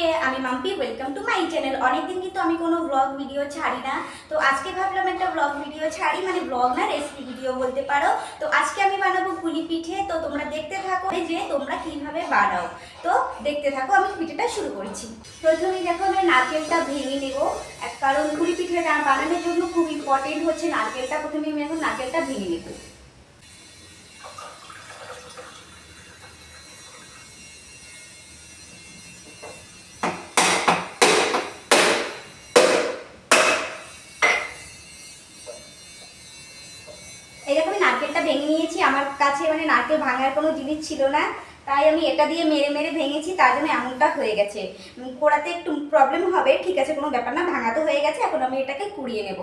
হে আমি Mampi welcome to my channel অনেকদিন কিন্তু আমি কোনো ব্লগ ভিডিও ছাড়ি না। তো আজকে ভাবলাম একটা ব্লগ ভিডিও ছাড়ি মানে ব্লগ না রেসিপি ভিডিও বলতে পারো। তো আজকে আমি বানাবো পুলি পিঠে। তো তোমরা দেখতে থাকো যে তোমরা কীভাবে বানাও। তো দেখতে থাকো, আমি পিঠেটা শুরু করছি। প্রথমেই দেখো, আমি নারকেলটা ভেঙে নেব। কারণ পুলি পিঠেটা বানানোর জন্য খুব ইম্পর্টেন্ট হচ্ছে নারকেলটা। প্রথমে আমি এখন নারকেলটা ভেঙে নেব এই দেখো আমি নারকেলটা ভেঙে নিয়েছি। আমার কাছে মানে নারকেল ভাঙার কোনো জিনিস ছিল না। তাই আমি এটা দিয়ে মেরে মেরে ভেঙেছি, তার জন্য এমনটা হয়ে গেছে। কোড়াতে একটু প্রবলেম হবে, ঠিক আছে, কোনো ব্যাপার না, ভাঙা তো হয়ে গেছে, এখন আমি এটাকে কুড়িয়ে নেব।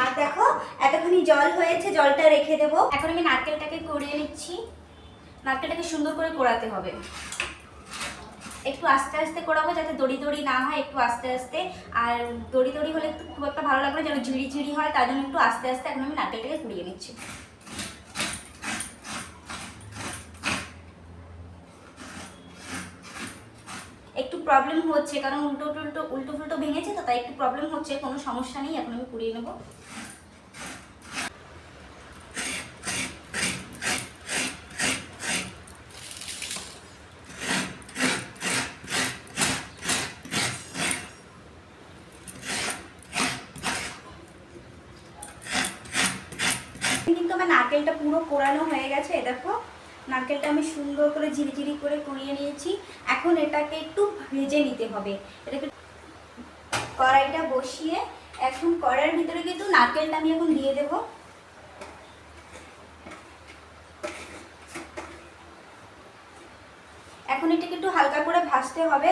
আর দেখো, এতখানি জল হয়েছে, জলটা রেখে দেবো। এখন আমি নারকেলটাকে কুড়িয়ে নিচ্ছি। নারকেলটাকে সুন্দর করে কোড়াতে হবে। একটু আস্তে আস্তে করাবো যাতে দড়ি দড়ি না হয় একটু আস্তে আস্তে। আর দড়ি দড়ি হলে একটু খুব একটা ভালো লাগবে, যেন ঝিড়ি ঝিড়ি হয়, তার জন্য একটু আস্তে আস্তে এখন আমি নারকেলটাকে কুড়িয়ে নিচ্ছি। একটু প্রবলেম হচ্ছে, কারণ উল্টো উল্টো উল্টো ফুল্টো ভেঙেছে তো, তাই একটু প্রবলেম হচ্ছে, কোনো সমস্যা নেই, এখন আমি কুড়িয়ে নেব কিন্তু আমার নারকেলটা পুরো কোরানো হয়ে গেছে দেখো। নারকেলটা আমি সুন্দর করে ঝিরিঝিরি করে কুড়িয়ে নিয়েছি। এখন এটাকে একটু ভেজে নিতে হবে। এটাকে কড়াইটা বসিয়ে এখন কড়াইয়ের ভিতরে কিন্তু নারকেলটা আমি এখন দিয়ে দেব। এখন এটাকে একটু হালকা করে ভাজতে হবে।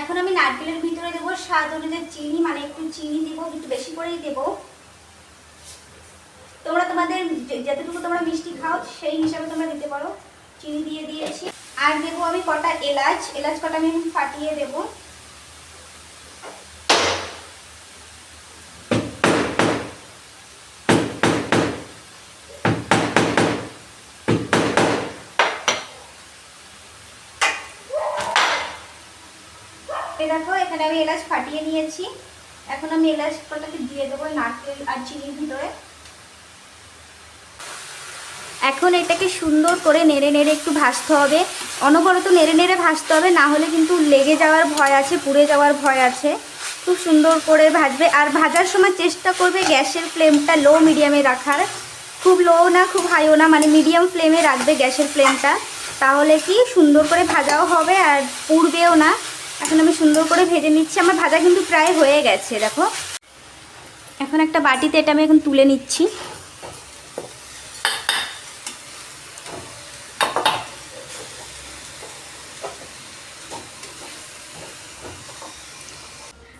এখন আমি নারকেলের ভিতরে দেবো স্বাদ অনুযায়ী চিনি মানে একটু চিনি দেবো, একটু বেশি করেই দেবো। তোমরা তোমাদের যতটুকু তোমরা মিষ্টি খাও, সেই হিসাবে তোমরা দিতে পারো। চিনি দিয়ে দিয়েছি। আর দেবো আমি কটা এলাচ। এলাচ কটা আমি ফাটিয়ে দেবো। দেখো, এখানে আমি এলাচ ফাটিয়ে নিয়েছি। এখন আমি এলাচ কটাকে দিয়ে দেবো নারকেল আর চিনির ভিতরে। এখন এটাকে সুন্দর করে নেড়ে নেড়ে একটু ভাজতে হবে। অনবরত নেড়ে নেড়ে ভাজতে হবে, না হলে কিন্তু লেগে যাওয়ার ভয় আছে, পুড়ে যাওয়ার ভয় আছে। খুব সুন্দর করে ভাজবে, আর ভাজার সময় চেষ্টা করবে গ্যাসের ফ্লেমটা লো মিডিয়ামে রাখার। খুব লো না, খুব হাইও না মানে মিডিয়াম ফ্লেমে রাখবে গ্যাসের ফ্লেমটা। তাহলে কি সুন্দর করে ভাজাও হবে আর পুড়বেও না। এখন আমি সুন্দর করে ভেজে নিচ্ছি, আমার ভাজা কিন্তু প্রায় হয়ে গেছে, দেখো। এখন একটা বাটিতে এটা আমি এখন তুলে নিচ্ছি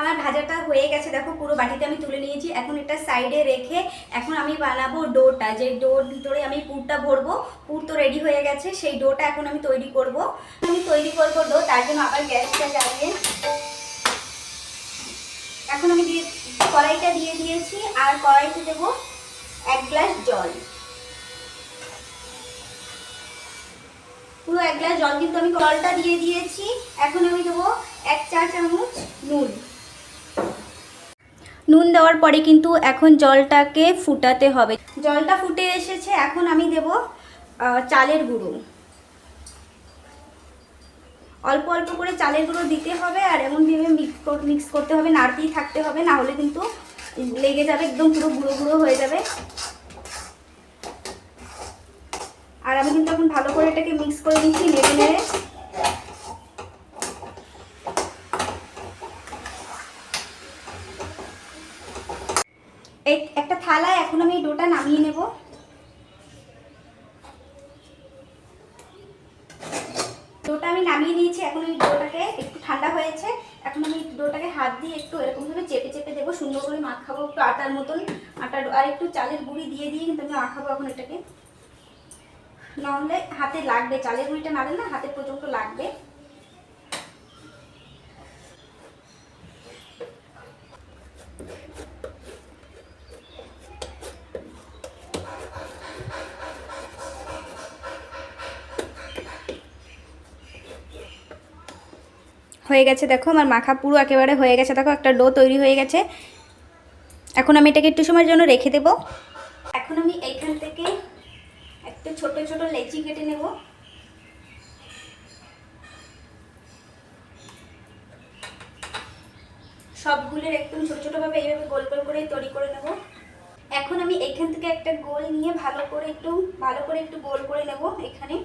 আমার ভাজাটা হয়ে গেছে দেখো পুরো বাটিতে আমি তুলে নিয়েছি। এখন এটা সাইডে রেখে এখন আমি বানাবো ডোটা। যে ডোর ভিতরে আমি পুরটা ভরবো, পুর তো রেডি হয়ে গেছে, সেই ডোটা এখন আমি তৈরি করব। আমি তৈরি করব ডো, তার জন্য আবার গ্যাসটা জ্বালিয়ে এখন আমি দিয়ে, কড়াইটা দিয়ে দিয়েছি, আর কড়াইতে দেবো এক গ্লাস জল। পুরো এক গ্লাস জল কিন্তু আমি জলটা দিয়ে দিয়েছি। এখন আমি দেবো এক চা চামচ নুন। নুন দেওয়ার পরে কিন্তু এখন জলটাকে ফুটাতে হবে। জলটা ফুটে এসেছে, এখন আমি দেব চালের গুঁড়ো। অল্প অল্প করে চালের গুঁড়ো দিতে হবে আর এমন ভেবে মিক্স করতে হবে, নাড়তেই থাকতে হবে, না হলে কিন্তু লেগে যাবে, একদম পুরো গুঁড়ো গুঁড়ো হয়ে যাবে। আর আমি কিন্তু এখন ভালো করে এটাকে মিক্স করে নিচ্ছি, নেড়ে নেড়ে এই একটা থালায় এখন আমি ডোটা নামিয়ে নেব। ডোটা আমি নামিয়ে নিয়েছি, এখন এই ডোটাকে একটু ঠান্ডা হয়েছে। এখন আমি ডোটাকে হাত দিয়ে একটু এরকমভাবে চেপে চেপে দেবো, সুন্দর করে মাখাবো একটু আটার মতন। আটার আর একটু চালের গুঁড়ি দিয়ে দিয়ে কিন্তু আমি মাখাবো এখন এটাকে। নাহলে হাতে লাগবে, চালের গুঁড়িটা না হাতে প্রচণ্ড লাগবে। হয়ে গেছে, দেখো। আমার মাখা পুরো একেবারে হয়ে গেছে, দেখো, একটা ডো তৈরি হয়ে গেছে। এখন আমি এটাকে একটু সময়ের জন্য রেখে দেব। এখন আমি এইখান থেকে একটা ছোট ছোট লেচি কেটে নেব। সবগুলোর একদম ছোট ছোটভাবে এইভাবে গোল গোল করে তৈরি করে নেব। এখন আমি এইখান থেকে একটা গোল নিয়ে ভালো করে একটু, ভালো করে একটু গোল করে নেব এখানে।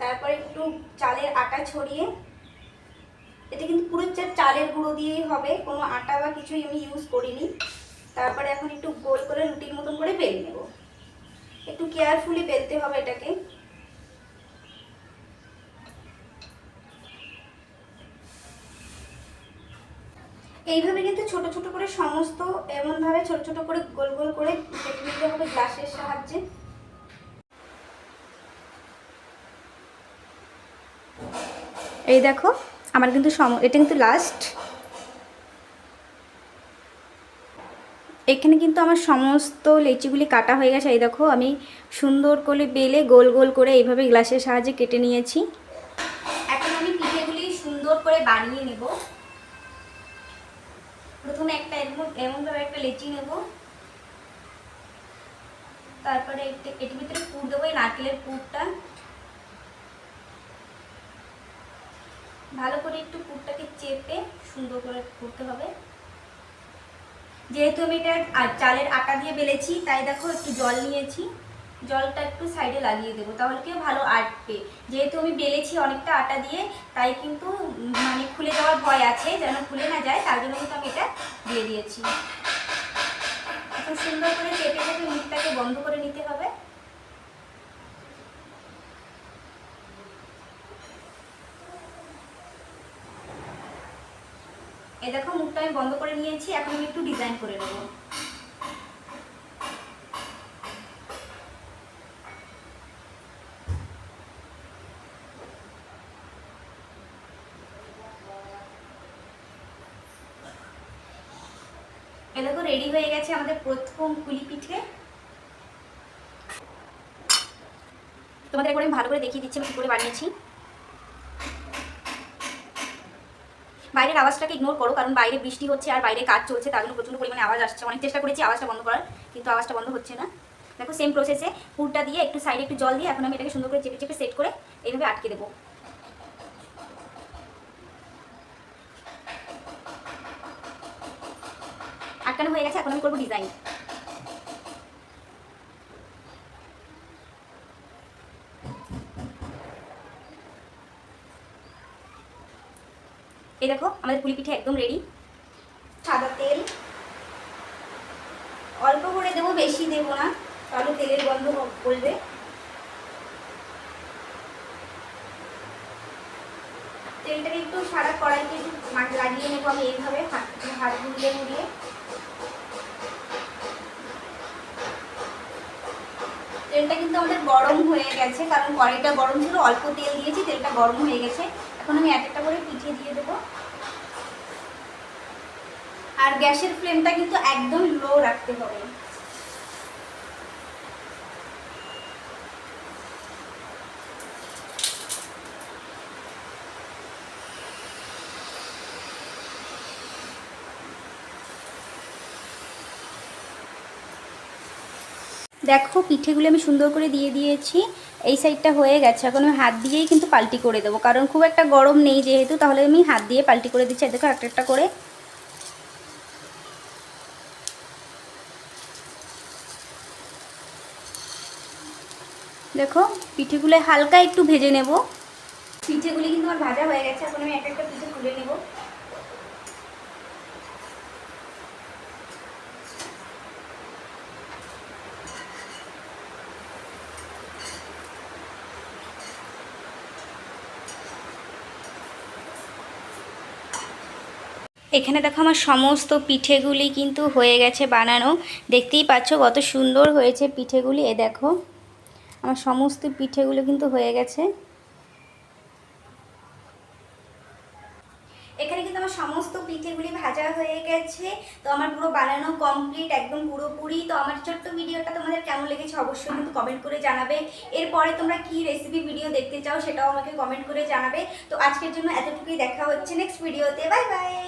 তারপরে একটু চালের আটা ছড়িয়ে এটা কিন্তু পুরো চালের গুঁড়ো দিয়েই হবে। কোনো আটা বা কিছুই আমি ইউজ করিনি। তারপরে এখন একটু গোল করে রুটির মতন করে বেলে নেব। একটু কেয়ারফুলি বেলতে হবে এটাকে। এইভাবে কিন্তু ছোট ছোট করে সমস্ত এমনভাবে ছোট ছোট করে গোল গোল করে নিতে হবে গ্লাসের সাহায্যে। এই দেখো আমার কিন্তু সম, এটা কিন্তু লাস্ট এখানে কিন্তু আমার সমস্ত লেচিগুলি কাটা হয়ে গেছে। এই দেখো, আমি সুন্দর করে বেলে গোল গোল করে এইভাবে গ্লাসের সাহায্যে কেটে নিয়েছি। এখন আমি পিঠেগুলি সুন্দর করে বানিয়ে নেব। প্রথমে একটা এমন এমনভাবে একটা লেচি নেব। তারপরে এটি- এটির ভিতরে পুর দেবো, এই নারকেলের পুরটা। ভালো করে একটু পুরটাকে চেপে সুন্দর করে করতে হবে। যেহেতু আমি এটা চালের আটা দিয়ে বেলেছি, তাই দেখো একটু জল নিয়েছি। জলটা একটু সাইডে লাগিয়ে দেবো, তাহলে কি ভালো আটবে যেহেতু আমি বেলেছি অনেকটা আটা দিয়ে, তাই কিন্তু মানে খুলে যাওয়ার ভয় আছে, যেন খুলে না যায়, তার জন্য কিন্তু আমি এটা দিয়ে দিয়েছি। এখন সুন্দর করে চেপে চেপে মুখটাকে বন্ধ করে নিতে হবে। এই দেখো, মুখটা আমি বন্ধ করে নিয়েছি, এখন আমি একটু ডিজাইন করে নেব। এ দেখো রেডি হয়ে গেছে আমাদের প্রথম কুলি পিঠে। তোমাদের একবার আমি ভালো করে দেখিয়ে দিচ্ছি, আমি কী করে বানিয়েছি। বাইরের আওয়াজটাকে ইগনোর করো, কারণ বাইরে বৃষ্টি হচ্ছে আর বাইরে কাজ চলছে, তার জন্য প্রচুর পরিমাণে আওয়াজ আসছে। অনেক চেষ্টা করেছি আওয়াজটা বন্ধ করার, কিন্তু আওয়াজটা বন্ধ হচ্ছে না। দেখো সেম প্রসেসে পুরটা দিয়ে একটু সাইডে একটু জল দিয়ে এখন আমি এটাকে সুন্দর করে চেপে চেপে সেট করে এইভাবে আটকে দেবো। আটকানো হয়ে গেছে, এখন আমি করব ডিজাইন এই দেখো, আমাদের পুলি পিঠে একদম রেডি সাদা তেল। অল্প করে দেবো, বেশি দেবো না। তাহলে তেলের গন্ধ বলবে। তেলটাকে একটু সারা কড়াইতে লাগিয়ে নেব আমি এইভাবে, হাত গুলিয়ে মুড়িয়ে তেলটা কিন্তু আমাদের গরম হয়ে গেছে, কারণ কড়াইটা গরম ছিল, অল্প তেল দিয়েছি, তেলটা গরম হয়ে গেছে। এখন আমি এক একটা করে পিঠে দিয়ে দেবো। আর গ্যাসের ফ্লেমটা কিন্তু একদম লো রাখতে হবে। দেখো, পিঠেগুলো আমি সুন্দর করে দিয়ে দিয়েছি। এই সাইডটা হয়ে গেছে। এখন আমি হাত দিয়েই কিন্তু পাল্টি করে দেবো। কারণ খুব একটা গরম নেই যেহেতু, তাহলে আমি হাত দিয়ে পাল্টি করে দিচ্ছি। দেখো, একটা একটা করে। দেখো, পিঠেগুলো হালকা একটু ভেজে নেব। পিঠেগুলি কিন্তু আমার ভাজা হয়ে গেছে। এখন আমি এক একটা পিঠে তুলে নেব। এখানে দেখো আমার সমস্ত পিঠেগুলি কিন্তু হয়ে গেছে বানানো। দেখতেই পাচ্ছ কত সুন্দর হয়েছে পিঠেগুলি। এ দেখো, আমার সমস্ত পিঠেগুলো কিন্তু হয়ে গেছে। এখানে কিন্তু আমার সমস্ত পিঠেগুলি ভাজা হয়ে গেছে। তো আমার পুরো বানানো কমপ্লিট একদম পুরোপুরি। তো আমার ছোট্ট ভিডিওটা তোমাদের কেমন লেগেছে অবশ্যই কিন্তু কমেন্ট করে জানাবে। এরপরে তোমরা কি রেসিপি ভিডিও দেখতে চাও সেটাও আমাকে কমেন্ট করে জানাবে। তো আজকের জন্য এতটুকুই, দেখা হচ্ছে নেক্সট ভিডিওতে বাই বাই